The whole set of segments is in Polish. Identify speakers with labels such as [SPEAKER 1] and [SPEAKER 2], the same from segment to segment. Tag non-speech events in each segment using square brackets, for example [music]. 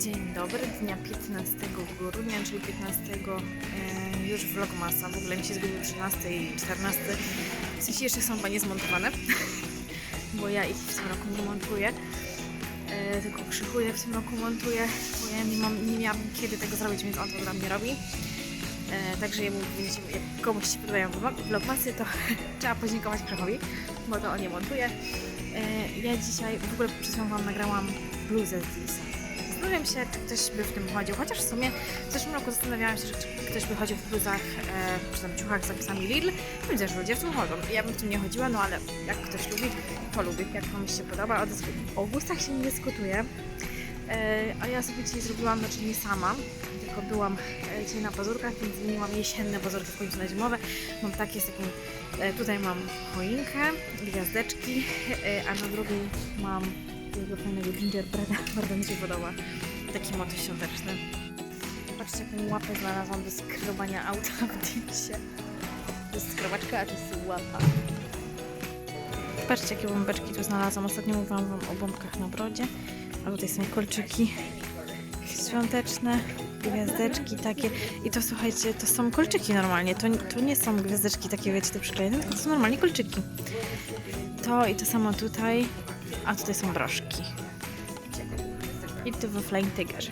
[SPEAKER 1] Dzień dobry, dnia 15 grudnia, czyli 15 e, już vlogmasa. W ogóle mi się zgubił 13 i 14. W sensie jeszcze są chyba niezmontowane, [laughs] bo ja ich w tym roku nie montuję. E, tylko krzykuję w tym roku montuję, bo ja nie, mam, nie miałam kiedy tego zrobić, więc on to dla mnie robi. E, także wiecie, jak komuś się podobają vlog- vlogmasy, to [laughs] trzeba podziękować Krzychowi, bo to on je montuje. E, ja dzisiaj w ogóle przed Wam nagrałam bluzę z Disa. Zastanawiam się, czy ktoś by w tym chodził, chociaż w sumie w zeszłym roku zastanawiałam się, czy ktoś by chodził w bluzach, e, czy tam ciuchach z zapisami Lidl. Widzę, że ludzie w tym chodzą. Ja bym w tym nie chodziła, no ale jak ktoś lubi, to lubi, jak komuś się podoba. O, o gustach się nie dyskutuje. E, a ja sobie dzisiaj zrobiłam, znaczy nie sama, tylko byłam e, dzisiaj na pazurkach, więc zmieniłam jesienne pazurki w końcu na zimowe. Mam takie z takim, e, tutaj mam choinkę, gwiazdeczki, e, a na drugiej mam takiego fajnego gingerbreada, [laughs] bardzo mi się podoba. Taki motyw świąteczny. Patrzcie, jaką łapę znalazłam do skrobania auta w Dipsie. To jest skrobaczka, a to jest łapa. Patrzcie, jakie bombeczki tu znalazłam. Ostatnio mówiłam Wam o bombkach na brodzie. A tutaj są kolczyki świąteczne, gwiazdeczki takie. I to słuchajcie, to są kolczyki normalnie. To, to nie są gwiazdeczki takie, wiecie, te przyklejone, to są normalnie kolczyki. To i to samo tutaj. A tutaj są broszki. I to we Flying Tigerze.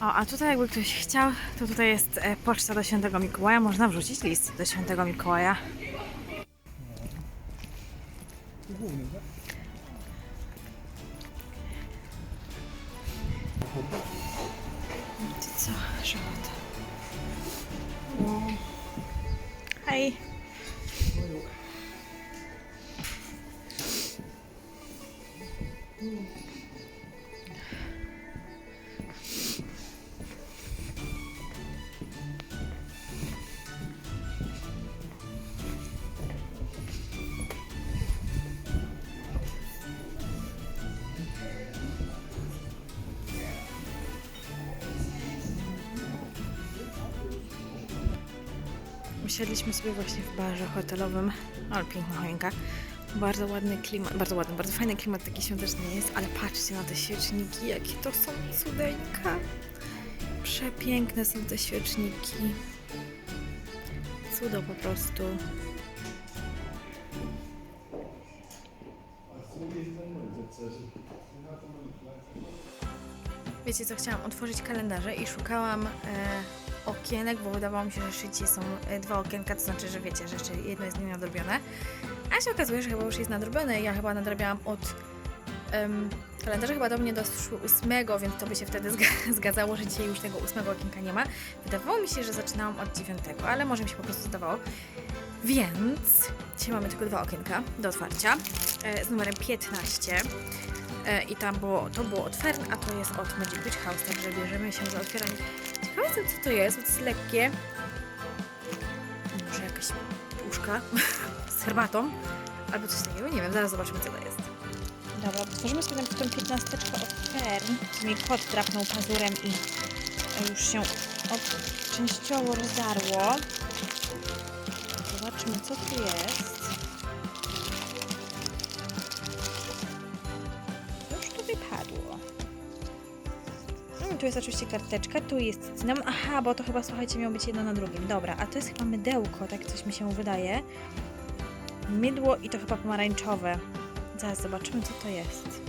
[SPEAKER 1] O, a tutaj jakby ktoś chciał, to tutaj jest e, poczta do Świętego Mikołaja. Można wrzucić list do Świętego Mikołaja. Co, żołota? Hej. Usiedliśmy sobie właśnie w barze hotelowym, ale piękna choinka. Bardzo ładny klimat, bardzo ładny, bardzo fajny klimat taki świąteczny jest, ale patrzcie na te świeczniki, jakie to są cudeńka. Przepiękne są te świeczniki. Cudo po prostu. Wiecie co, chciałam otworzyć kalendarze i szukałam e, okienek, bo wydawało mi się, że szybciej są e, dwa okienka, to znaczy, że wiecie, że jeszcze jedno jest nienadrobione. A się okazuje, że chyba już jest nadrobione ja chyba nadrabiałam od em, kalendarza chyba do mnie doszło ósmego, więc to by się wtedy zga- [laughs] zgadzało, że dzisiaj już tego ósmego okienka nie ma. Wydawało mi się, że zaczynałam od dziewiątego, ale może mi się po prostu zdawało. Więc dzisiaj mamy tylko dwa okienka do otwarcia e, z numerem 15. E, I tam było, to było od Fern, a to jest od Magic Beach House, także bierzemy się za otwieranie. Ciekawe jestem, co to jest, bo to jest lekkie. Może jakaś puszka [laughs] z herbatą, albo coś takiego, nie wiem, zaraz zobaczymy, co to jest. Dobra, otworzymy sobie tą piętnasteczkę od Fern. Mi kot drapnął pazurem i już się od, częściowo rozdarło. Zobaczmy, co tu jest. Tu jest oczywiście karteczka, tu jest cynamon. Aha, bo to chyba, słuchajcie, miało być jedno na drugim. Dobra, a to jest chyba mydełko, tak coś mi się wydaje. Mydło i to chyba pomarańczowe. Zaraz zobaczymy, co to jest.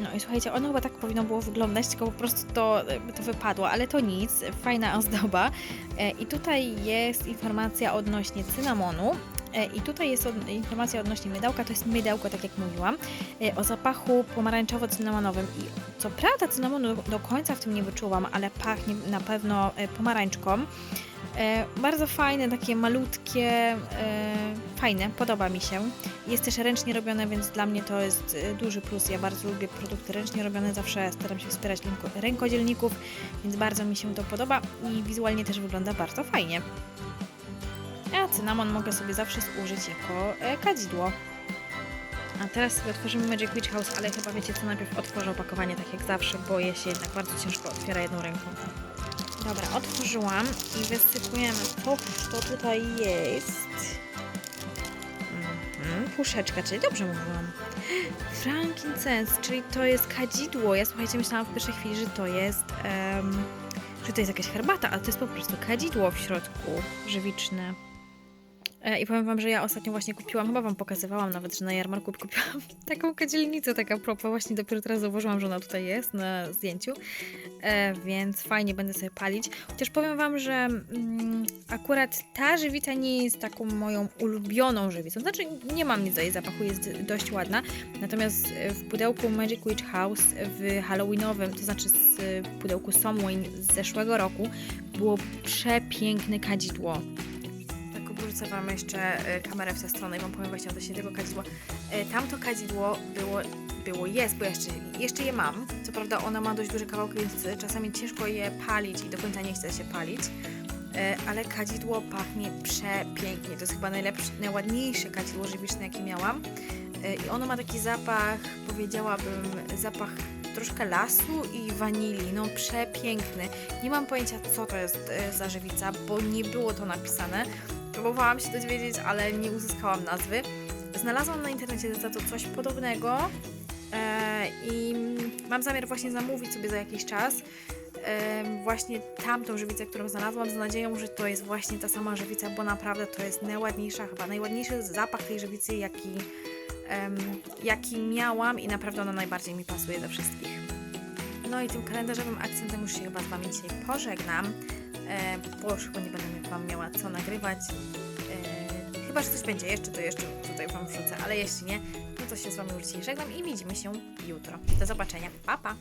[SPEAKER 1] No i słuchajcie, ono chyba tak powinno było wyglądać, tylko po prostu to, to wypadło, ale to nic, fajna ozdoba. E, I tutaj jest informacja odnośnie cynamonu. E, I tutaj jest informacja odnośnie mydełka, to jest mydełko, tak jak mówiłam, e, o zapachu pomarańczowo-cynamonowym. I co prawda cynamonu do, końca w tym nie wyczułam, ale pachnie na pewno e, pomarańczką. Bardzo fajne, takie malutkie, fajne, podoba mi się. Jest też ręcznie robione, więc dla mnie to jest duży plus. Ja bardzo lubię produkty ręcznie robione, zawsze staram się wspierać ręko- rękodzielników, więc bardzo mi się to podoba i wizualnie też wygląda bardzo fajnie. A cynamon mogę sobie zawsze zużyć jako e, kadzidło. A teraz sobie otworzymy Magic Witch House, ale chyba wiecie co, najpierw otworzę opakowanie tak jak zawsze, bo je się jednak bardzo ciężko otwiera jedną ręką. Dobra, otworzyłam i wysypujemy to, co tutaj jest. Mhm, puszeczka, czyli dobrze mówiłam. Frankincense, czyli to jest kadzidło. Ja słuchajcie, myślałam w pierwszej chwili, że to jest. em, że to jest jakaś herbata, ale to jest po prostu kadzidło w środku żywiczne. E, I powiem wam, że ja ostatnio właśnie kupiłam, chyba wam pokazywałam nawet, że na jarmarku kupiłam [laughs] taką kadzielnicę, taka propos, właśnie dopiero teraz zauważyłam, że ona tutaj jest na zdjęciu, e, więc fajnie będę sobie palić. Chociaż powiem wam, że mm, akurat ta żywica nie jest taką moją ulubioną żywicą, znaczy nie mam nic do jej zapachu, jest dość ładna, natomiast e, w pudełku Magic Witch House w halloweenowym, to znaczy z pudełku Somewin z zeszłego roku było przepiękne kadzidło. Obrócę Wam jeszcze e, kamerę w tę stronę i Wam powiem właśnie odnośnie tego kadzidła. E, Tamto kadzidło było, było jest, bo jeszcze, jeszcze je mam. Co prawda ona ma dość duże kawałki, więc czasami ciężko je palić i do końca nie chce się palić. E, Ale kadzidło pachnie przepięknie. To jest chyba najlepsze, najładniejsze kadzidło żywiczne, jakie miałam. I ono ma taki zapach, powiedziałabym, zapach troszkę lasu i wanilii. No przepiękny. Nie mam pojęcia, co to jest za żywica, bo nie było to napisane. Próbowałam się dowiedzieć, ale nie uzyskałam nazwy. Znalazłam na internecie za to coś podobnego e, i mam zamiar właśnie zamówić sobie za jakiś czas e, właśnie tamtą żywicę, którą znalazłam, z nadzieją, że to jest właśnie ta sama żywica, bo naprawdę to jest najładniejsza, chyba najładniejszy zapach tej żywicy, jaki, jaki miałam i naprawdę ona najbardziej mi pasuje ze wszystkich. No i tym kalendarzowym akcentem już się chyba z Wami dzisiaj pożegnam, e, bo już chyba nie będę Wam miała co nagrywać. E, chyba, że coś będzie jeszcze, to jeszcze tutaj Wam wrzucę, ale jeśli nie, no to się z Wami już dzisiaj żegnam i widzimy się jutro. Do zobaczenia. Pa, pa!